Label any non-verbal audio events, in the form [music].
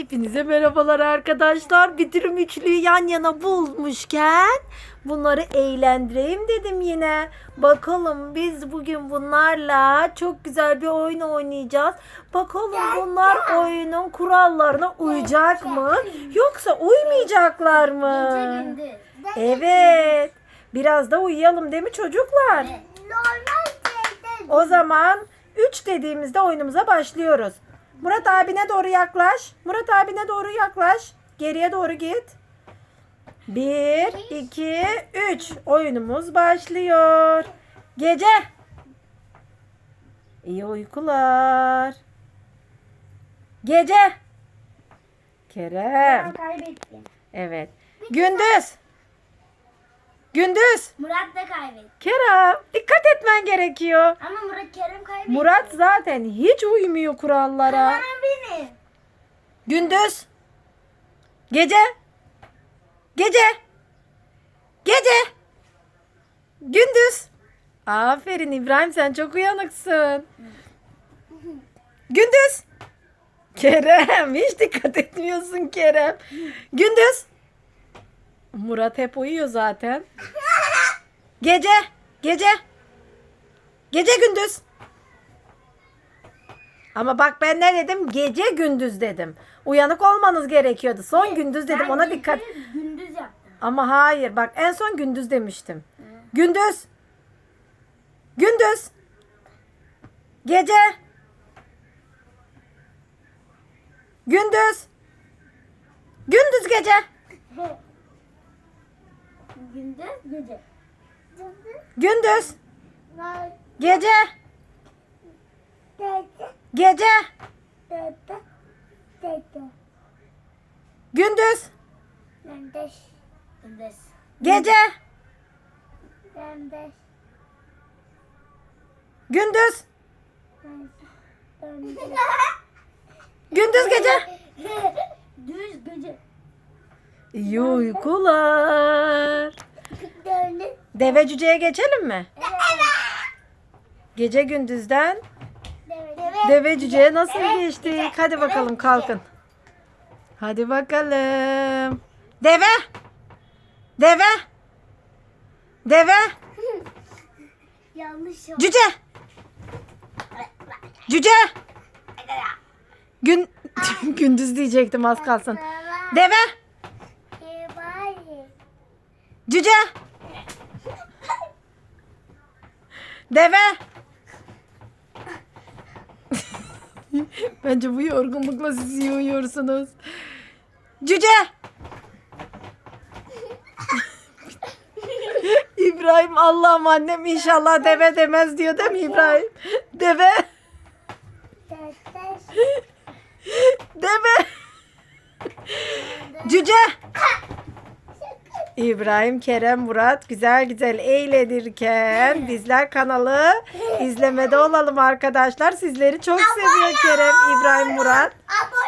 Hepinize merhabalar arkadaşlar. Bitirim üçlüyü yan yana bulmuşken bunları eğlendireyim dedim yine. Bakalım biz bugün bunlarla çok güzel bir oyun oynayacağız. Bakalım bunlar oyunun kurallarına uyacak mı? Yoksa uymayacaklar mı? Evet. Biraz da uyuyalım değil mi çocuklar? O zaman 3 dediğimizde oyunumuza başlıyoruz. Murat abine doğru yaklaş. Murat abine doğru yaklaş. Geriye doğru git. 1, 2, 3. Oyunumuz başlıyor. Gece. İyi uykular. Gece. Kerem. kaybettim. Evet. Gündüz. Gündüz. Murat da kaybetti. Kerem dikkat etmen gerekiyor. Ama Murat Kerem kaybetti. Murat zaten hiç uymuyor kurallara. Kazanan benim. Gündüz. Gece. Gece. Gece. Gündüz. Aferin İbrahim sen çok uyanıksın. Gündüz. Kerem hiç dikkat etmiyorsun Kerem. Gündüz. Murat hep uyuyor zaten. Gece. Gece. Gece gündüz. Ama bak ben ne dedim? Gece gündüz dedim. Uyanık olmanız gerekiyordu. Son gündüz dedim. Ben Ona gece dikkat. Gündüz yaptım. Ama hayır. Bak en son gündüz demiştim. Gündüz. Gündüz. Gece. Gündüz. Gündüz gece. Gündüz gece. Gündüz. Gece. Gece. Gece. Gündüz. Gündüz. Gündüz. Gece. Gündüz. Gündüz. Gündüz gece. Düz gece. İyi uykular. Deve cüceye geçelim mi? Gece gündüzden deve cüceye nasıl geçtik? Hadi bakalım kalkın. Hadi bakalım. Deve. Deve. Deve. [laughs] Yanlış oldu. Cüce. Cüce. Gün [laughs] gündüz diyecektim az kalsın. Deve. Cüce. Deve. [laughs] Bence bu yorgunlukla siz iyi uyuyorsunuz. Cüce. [laughs] İbrahim Allah'ım annem inşallah deve demez diyor değil mi İbrahim? Deve. Deve. Cüce. İbrahim, Kerem, Murat güzel güzel eğlenirken [laughs] bizler kanalı izlemede olalım arkadaşlar. Sizleri çok seviyor Kerem, İbrahim, Murat. Abone